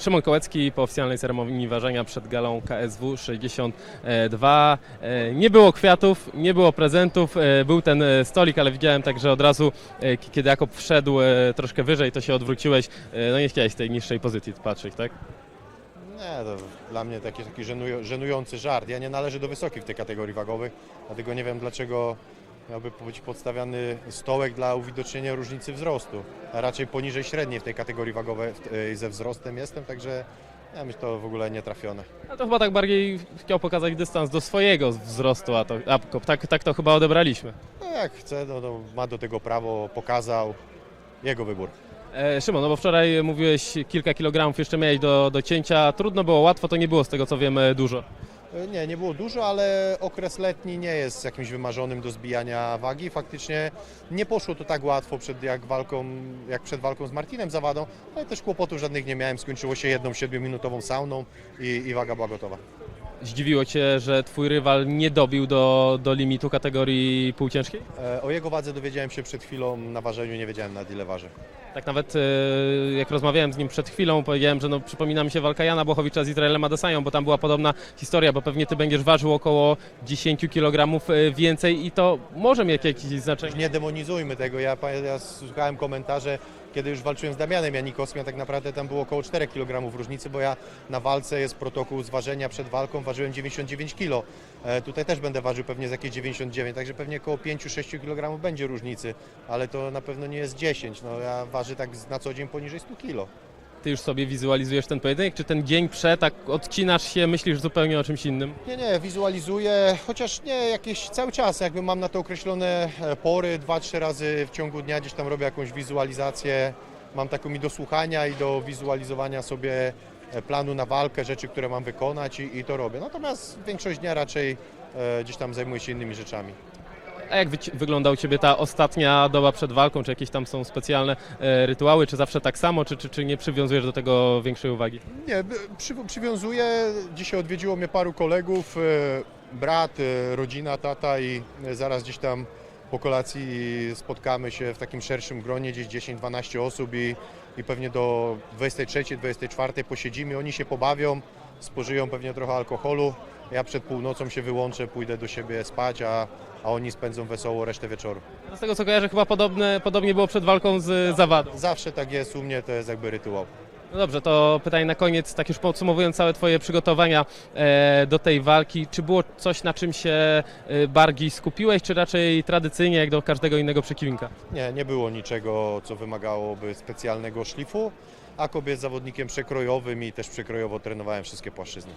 Szymon Kołecki po oficjalnej ceremonii ważenia przed galą KSW 62. E, Nie było kwiatów, nie było prezentów, e, był ten e, stolik, ale widziałem także od razu, kiedy Jakob wszedł troszkę wyżej, to się odwróciłeś. No nie chciałeś tej niższej pozycji patrzeć, tak? Nie, to dla mnie taki, taki żenują, żenujący żart. Ja nie należę do wysokich w tej kategorii wagowej, dlatego nie wiem dlaczego miałby być podstawiany stołek dla uwidocznienia różnicy wzrostu. A raczej poniżej średniej w tej kategorii wagowej ze wzrostem jestem, także ja myślę, to w ogóle nietrafione. No to chyba tak bardziej chciał pokazać dystans do swojego wzrostu, a to a, tak, tak to chyba odebraliśmy. No jak chce, no, no, ma do tego prawo, pokazał, jego wybór. E, Szymon, no bo wczoraj mówiłeś kilka kilogramów jeszcze miałeś do, do cięcia, trudno było, łatwo to nie było z tego co wiemy dużo. E, Nie, nie było dużo, ale okres letni nie jest jakimś wymarzonym do zbijania wagi. Faktycznie nie poszło to tak łatwo przed, jak, walką, jak przed walką z Martinem Zawadą, ale też kłopotów żadnych nie miałem. Skończyło się jedną 7-minutową sauną i, i waga była gotowa. Zdziwiło Cię, że Twój rywal nie dobił do, do limitu kategorii półciężkiej? E, O jego wadze dowiedziałem się przed chwilą na ważeniu, nie wiedziałem na ile waży. Tak nawet e, jak rozmawiałem z nim przed chwilą, powiedziałem, że no, przypomina mi się walka Jana Bochowicza z Izraelem Adesają, bo tam była podobna historia, bo pewnie Ty będziesz ważył około 10 kg więcej i to może mieć jakieś znaczenie. Nie demonizujmy tego. Ja, ja słuchałem komentarze, kiedy już walczyłem z Damianem Janikowskim, a tak naprawdę tam było około 4 kg różnicy, bo ja na walce jest protokół zważenia przed walką, ważyłem 99 kg. E, tutaj też będę ważył pewnie z jakieś 99, także pewnie około 5-6 kg będzie różnicy, ale to na pewno nie jest 10. No, ja ważę tak na co dzień poniżej 100 kg. Ty już sobie wizualizujesz ten pojedynek, czy ten dzień przed, tak odcinasz się, myślisz zupełnie o czymś innym? Nie, nie, wizualizuję, chociaż nie jakieś cały czas, jakby mam na to określone e, pory, dwa, trzy razy w ciągu dnia gdzieś tam robię jakąś wizualizację, mam taką i do słuchania i do wizualizowania sobie e, planu na walkę, rzeczy, które mam wykonać i, i to robię. Natomiast większość dnia raczej e, gdzieś tam zajmuję się innymi rzeczami. A jak wygląda u Ciebie ta ostatnia doba przed walką? Czy jakieś tam są specjalne e, rytuały, czy zawsze tak samo, czy, czy, czy nie przywiązujesz do tego większej uwagi? Nie, przy, przywiązuję. Dzisiaj odwiedziło mnie paru kolegów, e, brat, e, rodzina, tata i e, zaraz gdzieś tam po kolacji spotkamy się w takim szerszym gronie, gdzieś 10-12 osób i, i pewnie do 23-24 posiedzimy. Oni się pobawią, spożyją pewnie trochę alkoholu. Ja przed północą się wyłączę, pójdę do siebie spać, a, a oni spędzą wesoło resztę wieczoru. No Z tego co kojarzę, chyba podobne, podobnie było przed walką z Zawadą. Zawsze tak jest u mnie, to jest jakby rytuał. No dobrze, to pytanie na koniec, tak już podsumowując całe Twoje przygotowania e, do tej walki, czy było coś, na czym się e, bardziej skupiłeś, czy raczej tradycyjnie, jak do każdego innego przeciwnika? Nie, nie było niczego, co wymagałoby specjalnego szlifu, a kobiet zawodnikiem przekrojowym i też przekrojowo trenowałem wszystkie płaszczyzny.